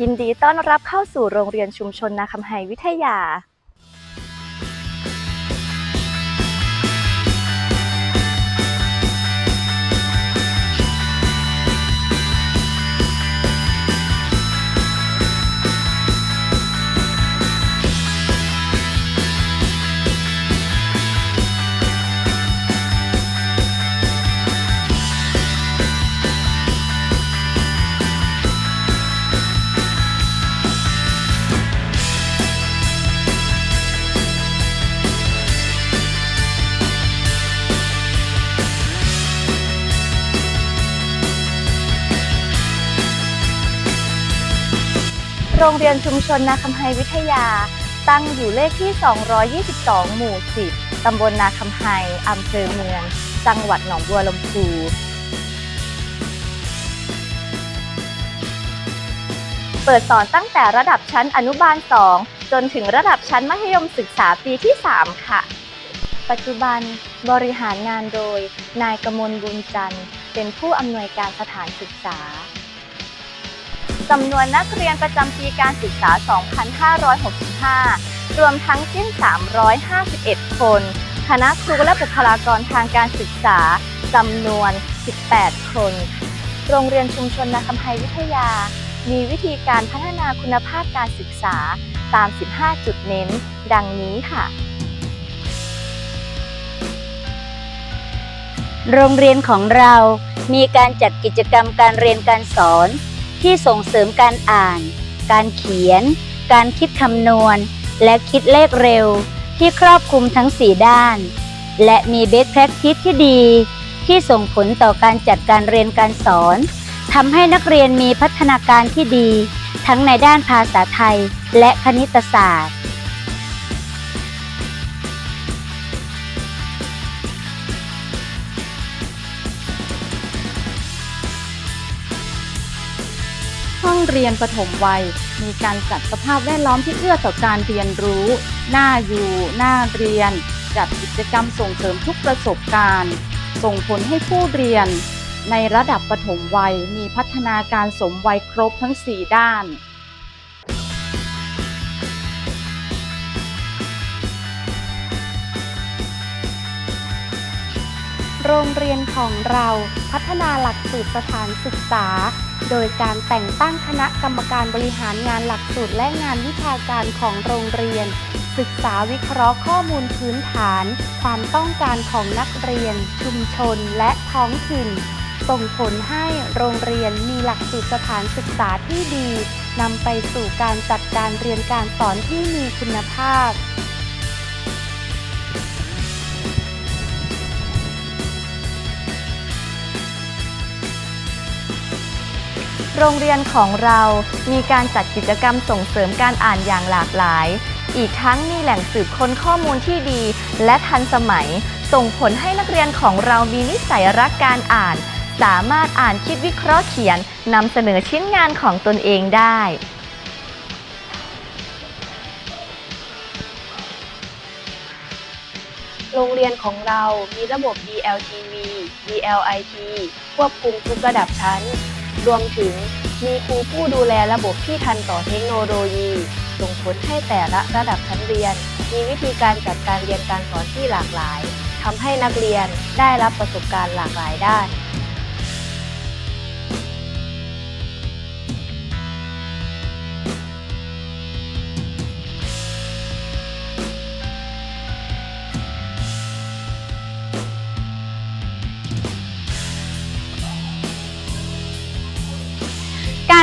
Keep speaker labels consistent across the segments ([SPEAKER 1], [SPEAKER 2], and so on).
[SPEAKER 1] ยินดีต้อนรับเข้าสู่โรงเรียนชุมชนนาคำไฮวิทยา โรงเรียนชุมชนนาคำไฮวิทยา ตั้งอยู่เลขที่ 222 หมู่ 10 ตำบลนาคำไฮอำเภอเมือง จังหวัดหนองบัวลำพูเปิดสอนตั้งแต่ระดับชั้นอนุบาล 2 จนถึงระดับชั้นมัธยมศึกษาปีที่ 3 ค่ะ ปัจจุบันบริหารงานโดย นายกมลบุญจันทร์ เป็นผู้อำนวยการสถานศึกษา จำนวนนักเรียนประจำปีการศึกษา 2565 รวมทั้งสิ้น 351 คน คณะครูและบุคลากรทางการศึกษาจำนวน 18 คน โรงเรียนชุมชนนาคำไฮวิทยา มีวิธีการพัฒนาคุณภาพการศึกษาตาม 15 จุดเน้น ดังนี้ค่ะ
[SPEAKER 2] โรงเรียนของเรามีการจัดกิจกรรมการเรียนการสอน ที่ส่งเสริมการอ่าน การเขียน การคิดคำนวณ และคิดเลขเร็ว ที่ครอบคลุมทั้ง 4 ด้าน และมีเบสแพคทิสที่ดี ที่ส่งผลต่อการจัดการเรียนการสอนทำให้นักเรียนมีพัฒนาการที่ดี ทั้งในด้านภาษาไทยและคณิตศาสตร์
[SPEAKER 3] เรียนปฐมวัย มีการจัดสภาพแวดล้อมที่เอื้อต่อการเรียนรู้ น่าอยู่ น่าเรียน จัดกิจกรรมส่งเสริมทุกประสบการณ์ ส่งผลให้ผู้เรียน ในระดับปฐมวัยมีพัฒนาการสมวัยครบทั้ง 4 ด้าน
[SPEAKER 4] โรงเรียนของเราพัฒนาหลักสูตรสถานศึกษา โดยการแต่งตั้งคณะกรรมการบริหารงานหลักสูตรและงานวิชาการของโรงเรียน ศึกษาวิเคราะห์ข้อมูลพื้นฐาน ความต้องการของนักเรียน ชุมชนและท้องถิ่น ส่งผลให้โรงเรียนมีหลักสูตรสถานศึกษาที่ดีนำไปสู่การจัดการเรียนการสอนที่มีคุณภาพ
[SPEAKER 1] โรงเรียนของเรามีการจัดกิจกรรมส่งเสริมการอ่านอย่างหลากหลาย อีกทั้งมีแหล่งสืบค้นข้อมูลที่ดี และทันสมัย ส่งผลให้นักเรียนของเรามีนิสัยรักการอ่าน สามารถอ่านคิดวิเคราะห์เขียนนำเสนอชิ้นงานของตนเองได้
[SPEAKER 5] โรงเรียนของเรามีระบบ DLTV DLIT ควบคุมทุกระดับชั้น รวมถึงมีครูผู้ดูแลระบบที่ทันต่อเทคโนโลยี ส่งผลให้แต่ละระดับชั้นเรียน มีวิธีการจัดการเรียนการสอนที่หลากหลายทำให้นักเรียนได้รับประสบการณ์หลากหลายด้าน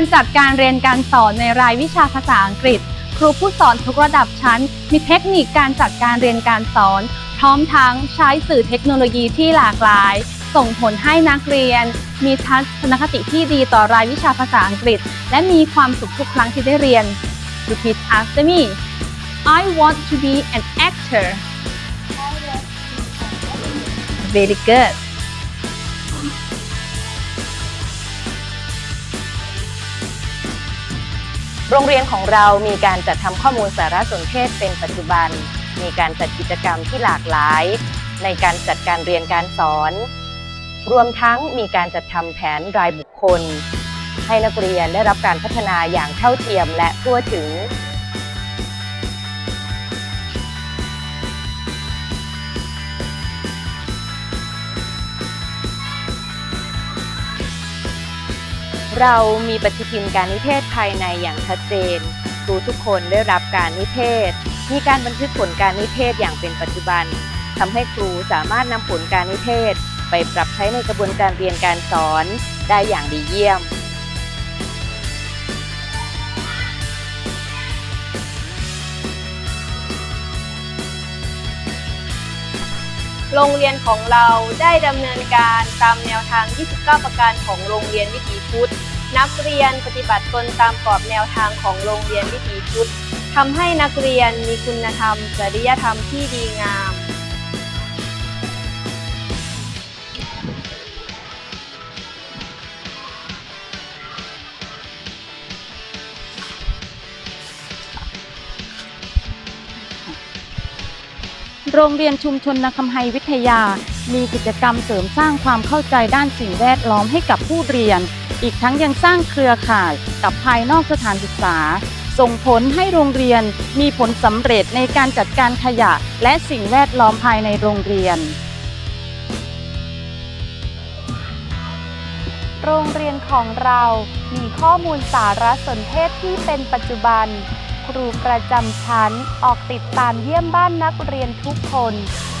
[SPEAKER 3] การจัดการเรียนการสอนในรายวิชาภาษาอังกฤษ ครูผู้สอนทุกระดับชั้น มีเทคนิคการจัดการเรียนการสอน พร้อมทั้งใช้สื่อเทคโนโลยีที่หลากหลาย ส่งผลให้นักเรียน มีทัศนคติที่ดีต่อรายวิชาภาษาอังกฤษ และมีความสุขทุกครั้งที่ได้เรียน Repeat after me I want to be an actor Very good
[SPEAKER 5] โรงเรียนของเรามีการจัดทำข้อมูลสารสนเทศเป็นปัจจุบัน มีการจัดกิจกรรมที่หลากหลาย ในการจัดการเรียนการสอน รวมทั้งมีการจัดทำแผนรายบุคคล
[SPEAKER 6] ให้นักเรียนได้รับการพัฒนาอย่างเท่าเทียมและทั่วถึง เรามีปฏิทินการนิเทศภายในอย่างชัดเจนครูทุกคนได้รับการนิเทศ มีการบันทึกผลการนิเทศอย่างเป็นปัจจุบันทำให้ครูสามารถนำผลการนิเทศ ไปปรับใช้ในกระบวนการเรียนการสอนได้อย่างดีเยี่ยม
[SPEAKER 5] โรงเรียนของเราได้ดำเนินการตามแนวทาง 29 ประการของโรงเรียนวิถีพุทธ นักเรียนปฏิบัติตนตามกรอบแนวทางของโรงเรียนวิถีพุทธทำให้นักเรียนมีคุณธรรม จริยธรรมที่ดีงาม
[SPEAKER 7] โรงเรียนชุมชนนาคำไฮวิทยา มีกิจกรรมเสริมสร้างความเข้าใจด้านสิ่งแวดล้อมให้กับผู้เรียน อีกทั้งยังสร้างเครือข่ายกับภายนอกสถานศึกษา ส่งผลให้โรงเรียนมีผลสำเร็จในการจัดการขยะและสิ่งแวดล้อมภายในโรงเรียน
[SPEAKER 4] โรงเรียนของเรามีข้อมูลสารสนเทศที่เป็นปัจจุบัน ครูประจำชั้นออกติดตามเยี่ยมบ้านนักเรียนทุกคน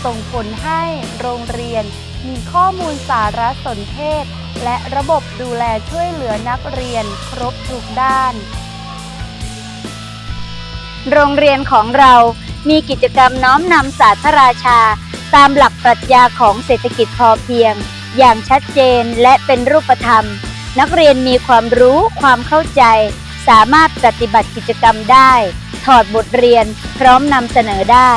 [SPEAKER 4] ส่งผลให้โรงเรียน มีข้อมูลสารสนเทศ และระบบดูแลช่วยเหลือนักเรียนครบทุกด้าน
[SPEAKER 2] โรงเรียนของเรามีกิจกรรมน้อมนำศาสตร์ราชา ตามหลักปรัชญาของเศรษฐกิจพอเพียง อย่างชัดเจนและเป็นรูปธรรม นักเรียนมีความรู้ความเข้าใจ สามารถปฏิบัติกิจกรรมได้ ถอดบทเรียนพร้อมนำเสนอได้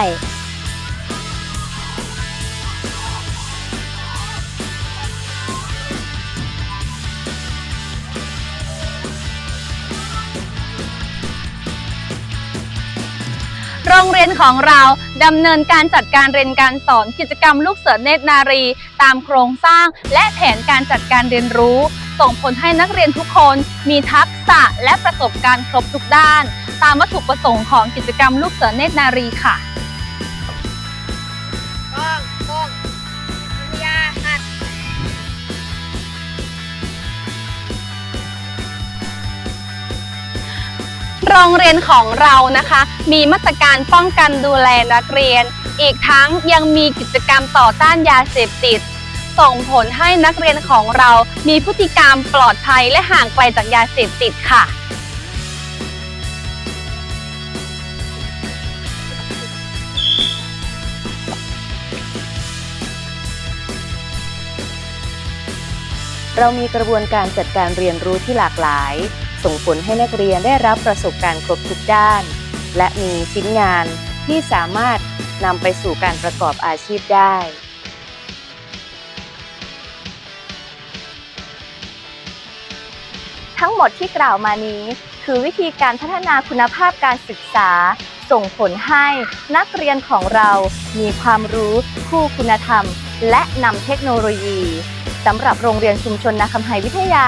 [SPEAKER 3] โรงเรียนของเราดำเนินการจัดการเรียนการสอนกิจกรรมลูกเสือเนตรนารี ตามโครงสร้างและแผนการจัดการเรียนรู้ ส่งผลให้นักเรียนทุกคนมีทักษะและประสบการณ์ครบทุกด้าน ตามวัตถุประสงค์ของกิจกรรมลูกเสือเนตรนารีค่ะ โรงเรียนของเรานะคะ มีมาตรการป้องกันดูแลนักเรียน อีกทั้งยังมีกิจกรรมต่อต้านยาเสพติด ส่งผลให้นักเรียนของเรามีพฤติกรรมปลอดภัยและห่างไกลจากยาเสพติดค่ะ
[SPEAKER 6] เรามีกระบวนการจัดการเรียนรู้ที่หลากหลาย ส่งผลให้นักเรียนได้รับประสบการณ์ครบทุกด้าน และมีชิ้นงานที่สามารถนำไปสู่การประกอบอาชีพได้
[SPEAKER 1] ทั้งหมดที่กล่าวมานี้ คือวิธีการพัฒนาคุณภาพการศึกษา ส่งผลให้นักเรียนของเรามีความรู้คู่คุณธรรม และนำเทคโนโลยีสำหรับโรงเรียนชุมชนนาคำไฮวิทยา